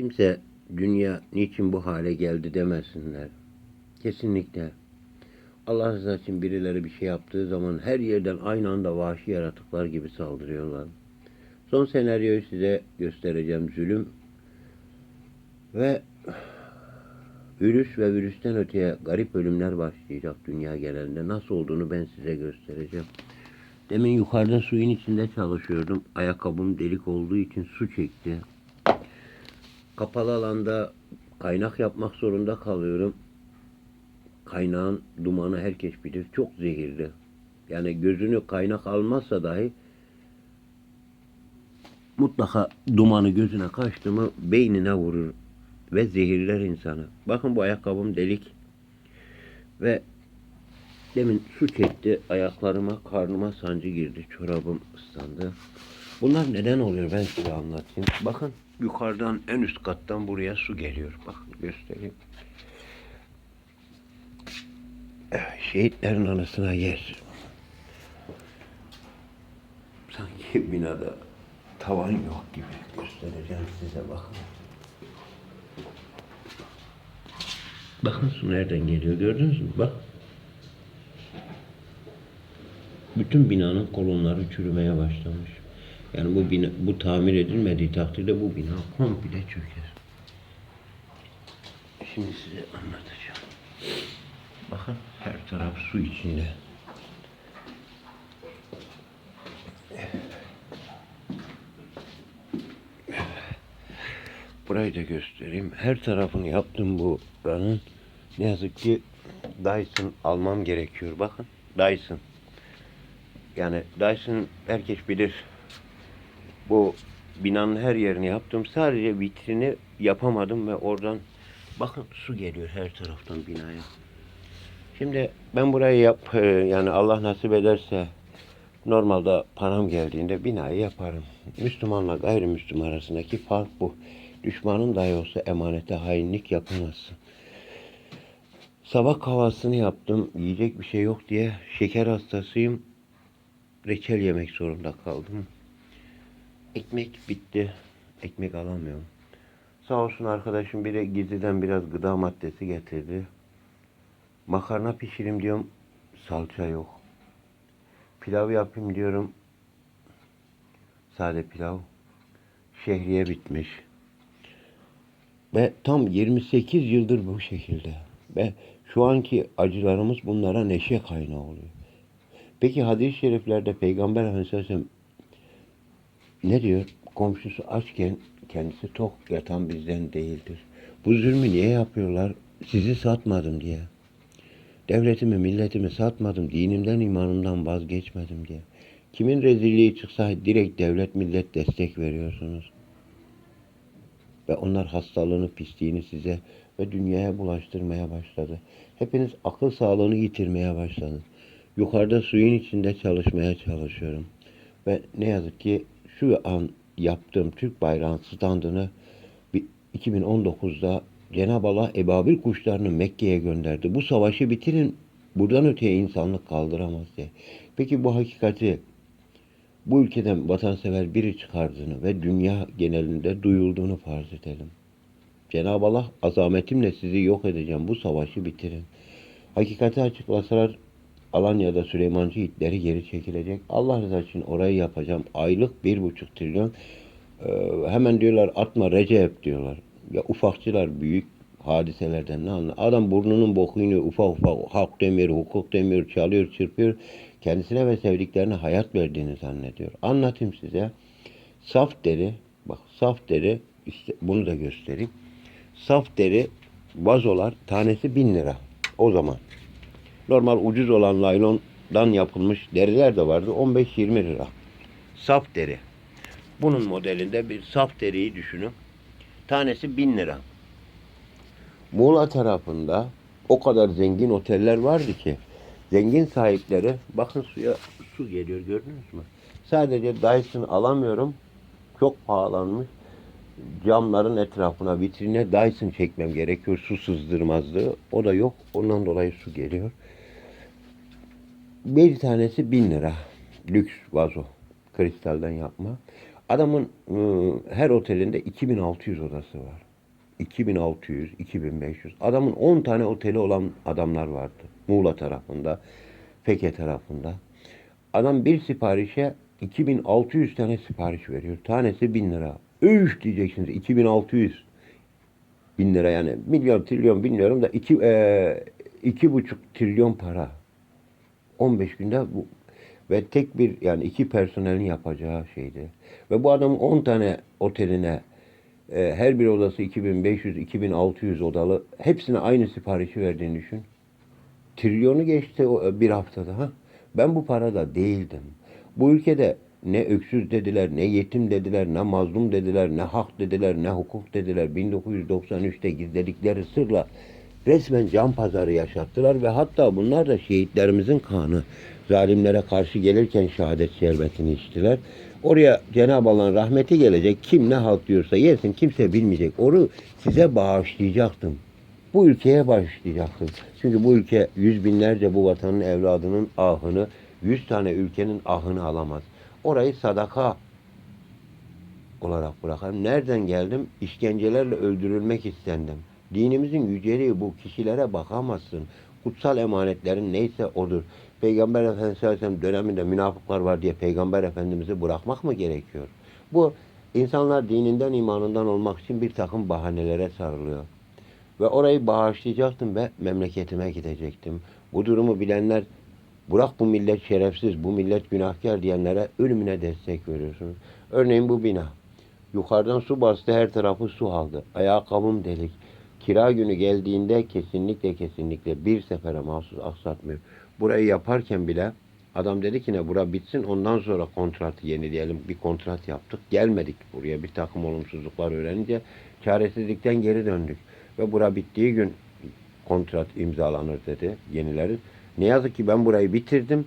Kimse dünya niçin bu hale geldi demesinler. Kesinlikle. Allah rızası için birileri bir şey yaptığı zaman her yerden aynı anda vahşi yaratıklar gibi saldırıyorlar. Son senaryoyu size göstereceğim. Zulüm ve virüs ve virüsten öteye garip ölümler başlayacak dünya genelinde. Nasıl olduğunu ben size göstereceğim. Demin yukarıda suyun içinde çalışıyordum. Ayakkabım delik olduğu için su çekti. Kapalı alanda kaynak yapmak zorunda kalıyorum. Kaynağın dumanı herkes bilir. Çok zehirli. Yani gözünü kaynak almazsa dahi mutlaka dumanı gözüne kaçtı mı beynine vurur ve zehirler insanı. Bakın bu ayakkabım delik ve demin su çekti ayaklarıma karnıma sancı girdi çorabım ıslandı. Bunlar neden oluyor ben size anlatayım. Bakın yukarıdan en üst kattan buraya su geliyor. Bakın göstereyim. Evet, Şehitlerin anısına yer. Sanki binada tavan yok gibi göstereceğim size bakın. Bakın su nereden geliyor gördünüz mü? Bak. Bütün binanın kolonları çürümeye başlamış. Yani bu bina, bu tamir edilmediği takdirde bu bina komple çöker. Şimdi size anlatacağım. Bakın her taraf su içinde. Burayı da göstereyim. Her tarafını yaptım bu buranın. Ne yazık ki Dyson almam gerekiyor. Bakın Dyson. Yani Dyson herkes bilir. Bu binanın her yerini yaptım. Sadece vitrini yapamadım ve oradan bakın su geliyor her taraftan binaya. Şimdi ben burayı yap e, yani Allah nasip ederse normalde param geldiğinde binayı yaparım. Müslümanla gayrimüslim arasındaki fark bu. Düşmanın dahi olsa emanete hainlik yapamazsın. Sabah kahvaltısını yaptım. Yiyecek bir şey yok diye şeker hastasıyım. Reçel yemek zorunda kaldım. Ekmek bitti. Ekmek alamıyorum. Sağ olsun arkadaşım biri gizliden biraz gıda maddesi getirdi. Makarna pişireyim diyorum. Salça yok. Pilav yapayım diyorum. Sade pilav. Şehriye bitmiş. Ve tam 28 yıldır bu şekilde. Ve şu anki acılarımız bunlara neşe kaynağı oluyor. Peki hadis-i şeriflerde Peygamber Efendimiz ne diyor? Komşusu açken kendisi tok yatan bizden değildir. Bu zulmü niye yapıyorlar? Sizi satmadım diye. Devletimi, milletimi satmadım, dinimden, imanımdan vazgeçmedim diye. Kimin rezilliği çıksa direkt devlet, millet destek veriyorsunuz. Ve onlar hastalığını, pisliğini size ve dünyaya bulaştırmaya başladı. Hepiniz akıl sağlığını yitirmeye başladınız. Yukarıda suyun içinde çalışmaya çalışıyorum. Ve ne yazık ki şu an yaptığım Türk bayrağının standını bir 2019'da Cenab-ı Allah ebabil kuşlarını Mekke'ye gönderdi. Bu savaşı bitirin. Buradan öteye insanlık kaldıramaz diye. Peki bu hakikati bu ülkeden vatansever biri çıkardığını ve dünya genelinde duyulduğunu farz edelim. Cenab-ı Allah azametimle sizi yok edeceğim. Bu savaşı bitirin. Hakikati açıklasalar Alanya'da Süleymancı itleri geri çekilecek. Allah rızası için orayı yapacağım. Aylık bir buçuk trilyon. Ee, hemen diyorlar atma Recep diyorlar. Ya ufakçılar büyük hadiselerden ne anlar? Adam burnunun bokuyunu ufak ufak hak demiyor, hukuk demiyor, çalıyor, çırpıyor. Kendisine ve sevdiklerine hayat verdiğini zannediyor. Anlatayım size. Saf deri, bak saf deri, işte bunu da göstereyim. Saf deri vazolar tanesi bin lira o zaman. Normal ucuz olan laylondan yapılmış deriler de vardı. 15-20 lira. Saf deri. Bunun modelinde bir saf deriyi düşünün. Tanesi 1000 lira. Muğla tarafında o kadar zengin oteller vardı ki zengin sahipleri bakın suya su geliyor gördünüz mü? Sadece Dyson alamıyorum. Çok pahalanmış. Camların etrafına vitrine Dyson çekmem gerekiyor su sızdırmazlığı. O da yok. Ondan dolayı su geliyor. Bir tanesi bin lira. Lüks vazo. Kristalden yapma. Adamın ıı, her otelinde 2600 odası var. 2600, 2500. Adamın 10 tane oteli olan adamlar vardı. Muğla tarafında, Feke tarafında. Adam bir siparişe 2600 tane sipariş veriyor. Tanesi 1000 lira. Üf diyeceksiniz 2600 bin lira yani milyon trilyon bilmiyorum da iki, e, iki buçuk trilyon para. 15 günde bu ve tek bir yani iki personelin yapacağı şeydi. Ve bu adamın 10 tane oteline e, her bir odası 2500 2600 odalı hepsine aynı siparişi verdiğini düşün. Trilyonu geçti o e, bir haftada ha. Ben bu parada değildim. Bu ülkede ne öksüz dediler, ne yetim dediler, ne mazlum dediler, ne hak dediler, ne hukuk dediler. 1993'te gizledikleri sırla resmen can pazarı yaşattılar ve hatta bunlar da şehitlerimizin kanı. Zalimlere karşı gelirken şehadet şerbetini içtiler. Oraya Cenab-ı Allah'ın rahmeti gelecek. Kim ne halt diyorsa yesin kimse bilmeyecek. Onu size bağışlayacaktım. Bu ülkeye bağışlayacaktım. Çünkü bu ülke yüz binlerce bu vatanın evladının ahını, yüz tane ülkenin ahını alamaz. Orayı sadaka olarak bırakalım. Nereden geldim? İşkencelerle öldürülmek istendim. Dinimizin yüceliği bu. Kişilere bakamazsın. Kutsal emanetlerin neyse odur. Peygamber Efendimiz sallallahu aleyhi ve sellem döneminde münafıklar var diye Peygamber Efendimiz'i bırakmak mı gerekiyor? Bu insanlar dininden imanından olmak için bir takım bahanelere sarılıyor. Ve orayı bağışlayacaktım ve memleketime gidecektim. Bu durumu bilenler bırak bu millet şerefsiz, bu millet günahkar diyenlere ölümüne destek veriyorsunuz. Örneğin bu bina. Yukarıdan su bastı, her tarafı su aldı. Ayakkabım delik. Kira günü geldiğinde kesinlikle kesinlikle bir sefere mahsus aksatmıyor. Burayı yaparken bile adam dedi ki ne bura bitsin ondan sonra kontratı yenileyelim. Bir kontrat yaptık. Gelmedik buraya bir takım olumsuzluklar öğrenince çaresizlikten geri döndük. Ve bura bittiği gün kontrat imzalanır dedi. Yenileriz. Ne yazık ki ben burayı bitirdim.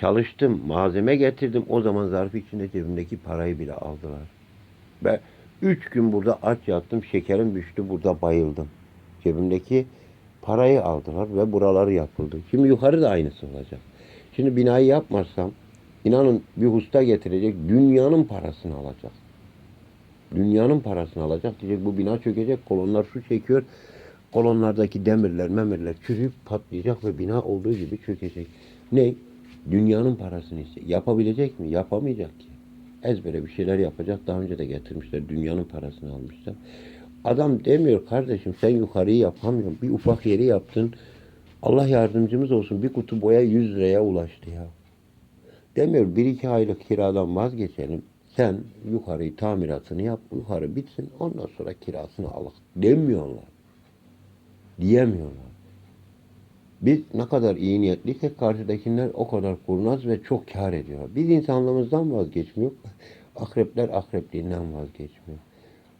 Çalıştım, malzeme getirdim. O zaman zarf içinde cebimdeki parayı bile aldılar. Ve üç gün burada aç yattım. Şekerim düştü. Burada bayıldım. Cebimdeki parayı aldılar ve buraları yapıldı. Şimdi yukarı da aynısı olacak. Şimdi binayı yapmazsam inanın bir usta getirecek dünyanın parasını alacak. Dünyanın parasını alacak diyecek bu bina çökecek kolonlar su çekiyor. Kolonlardaki demirler memirler çürüyüp patlayacak ve bina olduğu gibi çökecek. Ne? Dünyanın parasını iste. Yapabilecek mi? Yapamayacak ki. Ezbere bir şeyler yapacak. Daha önce de getirmişler. Dünyanın parasını almışlar. Adam demiyor kardeşim sen yukarıyı yapamıyorsun. Bir ufak yeri yaptın. Allah yardımcımız olsun. Bir kutu boya 100 liraya ulaştı ya. Demiyor bir iki aylık kiradan vazgeçelim. Sen yukarıyı tamiratını yap. Yukarı bitsin. Ondan sonra kirasını al. Demiyorlar. Diyemiyorlar. Biz ne kadar iyi niyetliysek karşıdakiler o kadar kurnaz ve çok kar ediyor. Biz insanlığımızdan vazgeçmiyor. Akrepler akrepliğinden vazgeçmiyor.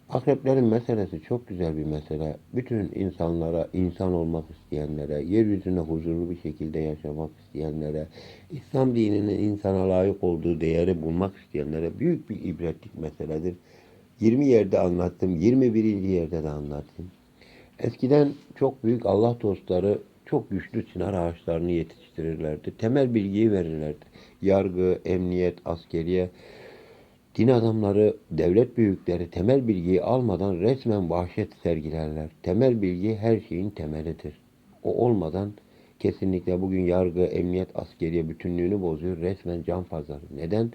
Akreplerin meselesi çok güzel bir mesele. Bütün insanlara, insan olmak isteyenlere, yeryüzünde huzurlu bir şekilde yaşamak isteyenlere, İslam dininin insana layık olduğu değeri bulmak isteyenlere büyük bir ibretlik meseledir. 20 yerde anlattım, 21. yerde de anlattım. Eskiden çok büyük Allah dostları çok güçlü çınar ağaçlarını yetiştirirlerdi. Temel bilgiyi verirlerdi. Yargı, emniyet, askeriye, din adamları, devlet büyükleri temel bilgiyi almadan resmen vahşet sergilerler. Temel bilgi her şeyin temelidir. O olmadan kesinlikle bugün yargı, emniyet, askeriye bütünlüğünü bozuyor. Resmen can pazarı. Neden?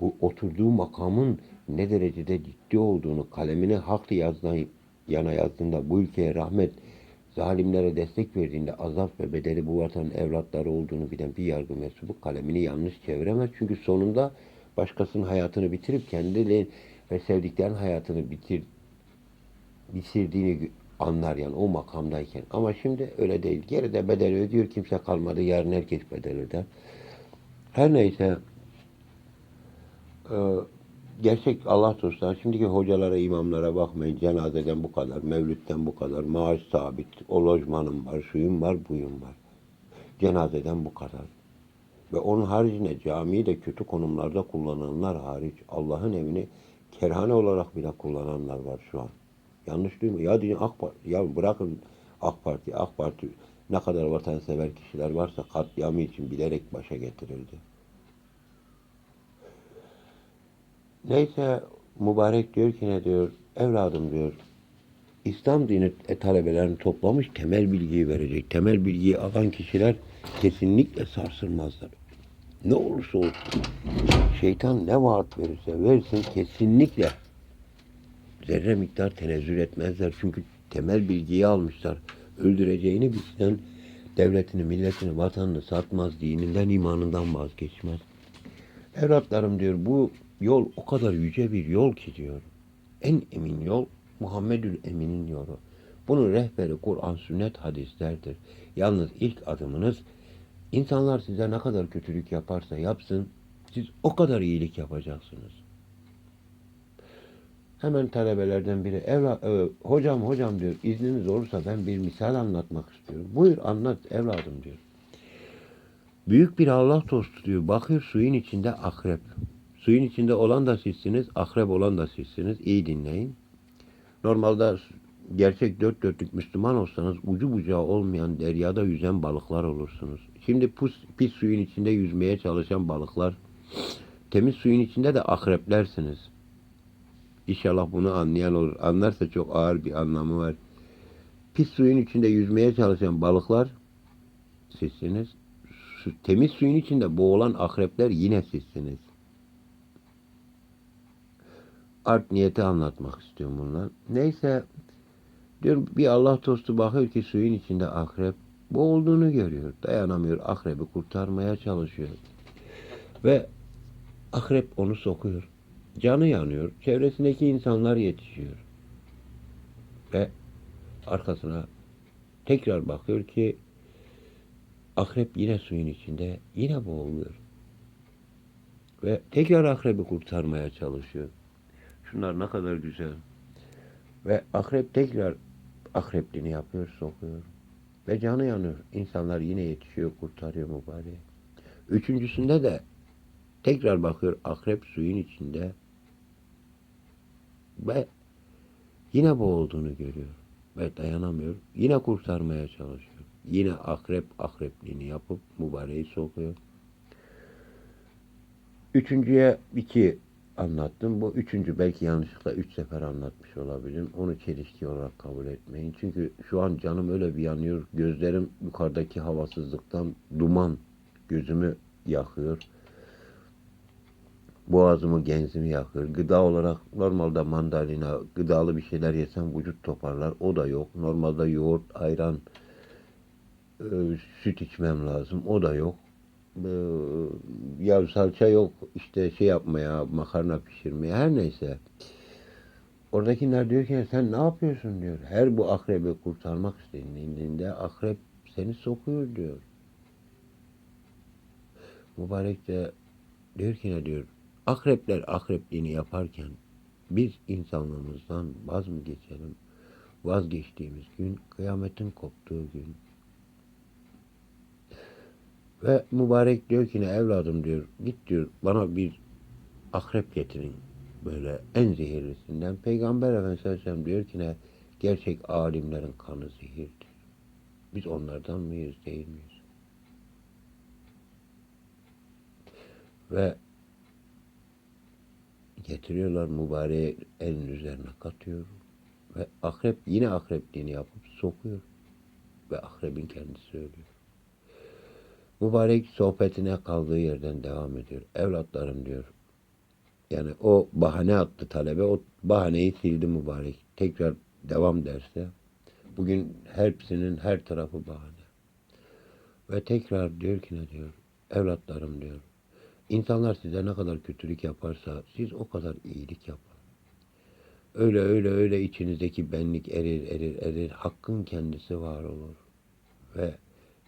Bu oturduğu makamın ne derecede ciddi olduğunu kalemine haklı yazdan yana yazdığında bu ülkeye rahmet, zalimlere destek verdiğinde azap ve bedeli bu vatanın evlatları olduğunu bilen bir yargı mensubu kalemini yanlış çeviremez. Çünkü sonunda başkasının hayatını bitirip kendileri ve sevdiklerin hayatını bitir bitirdiğini anlar yani o makamdayken. Ama şimdi öyle değil. Geride bedel ödüyor kimse kalmadı. Yarın herkes bedel öder. Her neyse e, gerçek Allah dostları şimdiki hocalara, imamlara bakmayın. Cenazeden bu kadar, mevlütten bu kadar, maaş sabit, o lojmanım var, şuyum var, buyum var. Cenazeden bu kadar. Ve onun haricinde camiyi de kötü konumlarda kullananlar hariç Allah'ın evini kerhane olarak bile kullananlar var şu an. Yanlış mi? Ya diyor AK Parti, ya bırakın AK Parti, AK Parti ne kadar vatansever kişiler varsa katliamı için bilerek başa getirildi. Neyse mübarek diyor ki ne diyor? evladım diyor İslam dini e, talebelerini toplamış temel bilgiyi verecek. Temel bilgiyi alan kişiler kesinlikle sarsılmazlar. Ne olursa olsun şeytan ne vaat verirse versin kesinlikle zerre miktar tenezzül etmezler. Çünkü temel bilgiyi almışlar. Öldüreceğini bilsen devletini, milletini, vatanını satmaz, dininden, imanından vazgeçmez. Evlatlarım diyor bu yol o kadar yüce bir yol ki diyor. En emin yol Muhammedül Emin'in yolu. Bunun rehberi Kur'an, sünnet, hadislerdir. Yalnız ilk adımınız insanlar size ne kadar kötülük yaparsa yapsın siz o kadar iyilik yapacaksınız. Hemen talebelerden biri evla, e, hocam hocam diyor izniniz olursa ben bir misal anlatmak istiyorum. Buyur anlat evladım diyor. Büyük bir Allah tostu diyor. Bakıyor suyun içinde akrep. Suyun içinde olan da sizsiniz, akrep olan da sizsiniz. İyi dinleyin. Normalde gerçek dört dörtlük Müslüman olsanız ucu bucağı olmayan deryada yüzen balıklar olursunuz. Şimdi pus, pis suyun içinde yüzmeye çalışan balıklar, temiz suyun içinde de akreplersiniz. İnşallah bunu anlayan olur. Anlarsa çok ağır bir anlamı var. Pis suyun içinde yüzmeye çalışan balıklar sizsiniz. Temiz suyun içinde boğulan akrepler yine sizsiniz. Art niyeti anlatmak istiyorum bundan. Neyse diyor bir Allah dostu bakıyor ki suyun içinde akrep boğulduğunu görüyor. Dayanamıyor. Akrebi kurtarmaya çalışıyor. Ve akrep onu sokuyor. Canı yanıyor. Çevresindeki insanlar yetişiyor. Ve arkasına tekrar bakıyor ki akrep yine suyun içinde yine boğuluyor. Ve tekrar akrebi kurtarmaya çalışıyor. Şunlar ne kadar güzel. Ve akrep tekrar akrepliğini yapıyor, sokuyor. Ve canı yanıyor. İnsanlar yine yetişiyor, kurtarıyor mübareği. Üçüncüsünde de tekrar bakıyor akrep suyun içinde ve yine boğulduğunu görüyor ve dayanamıyor. Yine kurtarmaya çalışıyor. Yine akrep akrepliğini yapıp mübareği sokuyor. Üçüncüye iki anlattım. Bu üçüncü belki yanlışlıkla üç sefer anlatmış olabilirim. Onu çelişki olarak kabul etmeyin. Çünkü şu an canım öyle bir yanıyor. Gözlerim yukarıdaki havasızlıktan duman gözümü yakıyor. Boğazımı, genzimi yakıyor. Gıda olarak normalde mandalina, gıdalı bir şeyler yesem vücut toparlar. O da yok. Normalde yoğurt, ayran, e, süt içmem lazım. O da yok. Ya salça yok. İşte şey yapmaya, makarna pişirmeye her neyse. Oradakiler diyor ki sen ne yapıyorsun diyor. Her bu akrebi kurtarmak istediğinde akrep seni sokuyor diyor. Mübarek de diyor ki ne diyor. Akrepler akrepliğini yaparken biz insanlığımızdan vaz mı geçelim? Vazgeçtiğimiz gün kıyametin koptuğu gün. Ve mübarek diyor ki ne evladım diyor git diyor bana bir akrep getirin böyle en zehirlisinden. Peygamber Efendimiz diyor ki ne gerçek alimlerin kanı zehirdir. Biz onlardan mıyız değil miyiz? Ve getiriyorlar mübareği elin üzerine katıyor ve akrep yine akrepliğini yapıp sokuyor ve akrebin kendisi ölüyor. Mübarek sohbetine kaldığı yerden devam ediyor. Evlatlarım diyor. Yani o bahane attı talebe. O bahaneyi sildi mübarek. Tekrar devam derse. Bugün hepsinin her tarafı bahane. Ve tekrar diyor ki ne diyor? Evlatlarım diyor. İnsanlar size ne kadar kötülük yaparsa siz o kadar iyilik yapın. Öyle öyle öyle içinizdeki benlik erir erir erir. Hakkın kendisi var olur. Ve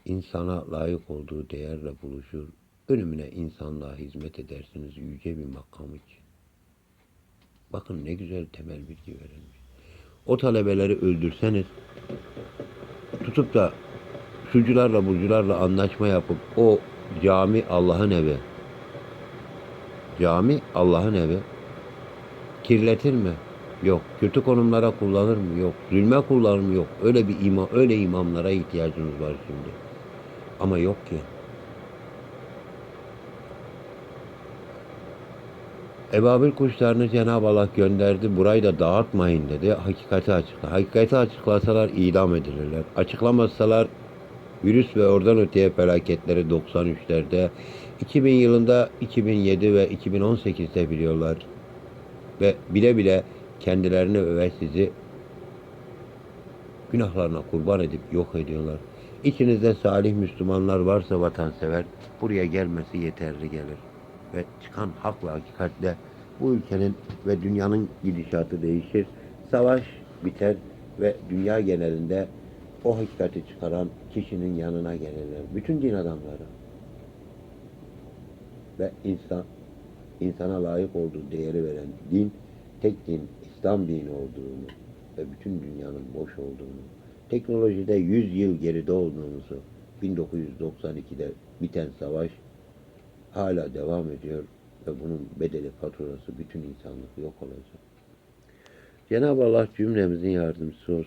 insana layık olduğu değerle buluşur. Ölümüne insanlığa hizmet edersiniz yüce bir makam için. Bakın ne güzel temel bilgi verilmiş. O talebeleri öldürseniz tutup da şucularla burcularla anlaşma yapıp o cami Allah'ın evi cami Allah'ın evi kirletir mi? Yok. Kötü konumlara kullanır mı? Yok. Zulme kullanır mı? Yok. Öyle bir imam, öyle imamlara ihtiyacınız var şimdi. Ama yok ki. Ebabil kuşlarını Cenab-ı Allah gönderdi. Burayı da dağıtmayın dedi. Hakikati açıkla. Hakikati açıklasalar idam edilirler. Açıklamazsalar virüs ve oradan öteye felaketleri 93'lerde 2000 yılında 2007 ve 2018'de biliyorlar. Ve bile bile kendilerini ve sizi günahlarına kurban edip yok ediyorlar. İçinizde salih Müslümanlar varsa vatansever buraya gelmesi yeterli gelir. Ve çıkan hak ve hakikatle bu ülkenin ve dünyanın gidişatı değişir. Savaş biter ve dünya genelinde o hakikati çıkaran kişinin yanına gelirler. Bütün din adamları. Ve insan insana layık olduğu değeri veren din tek din İslam dini olduğunu ve bütün dünyanın boş olduğunu, teknolojide 100 yıl geride olduğumuzu, 1992'de biten savaş hala devam ediyor ve bunun bedeli faturası bütün insanlık yok olacak. Cenab-ı Allah cümlemizin yardımcısı olsun.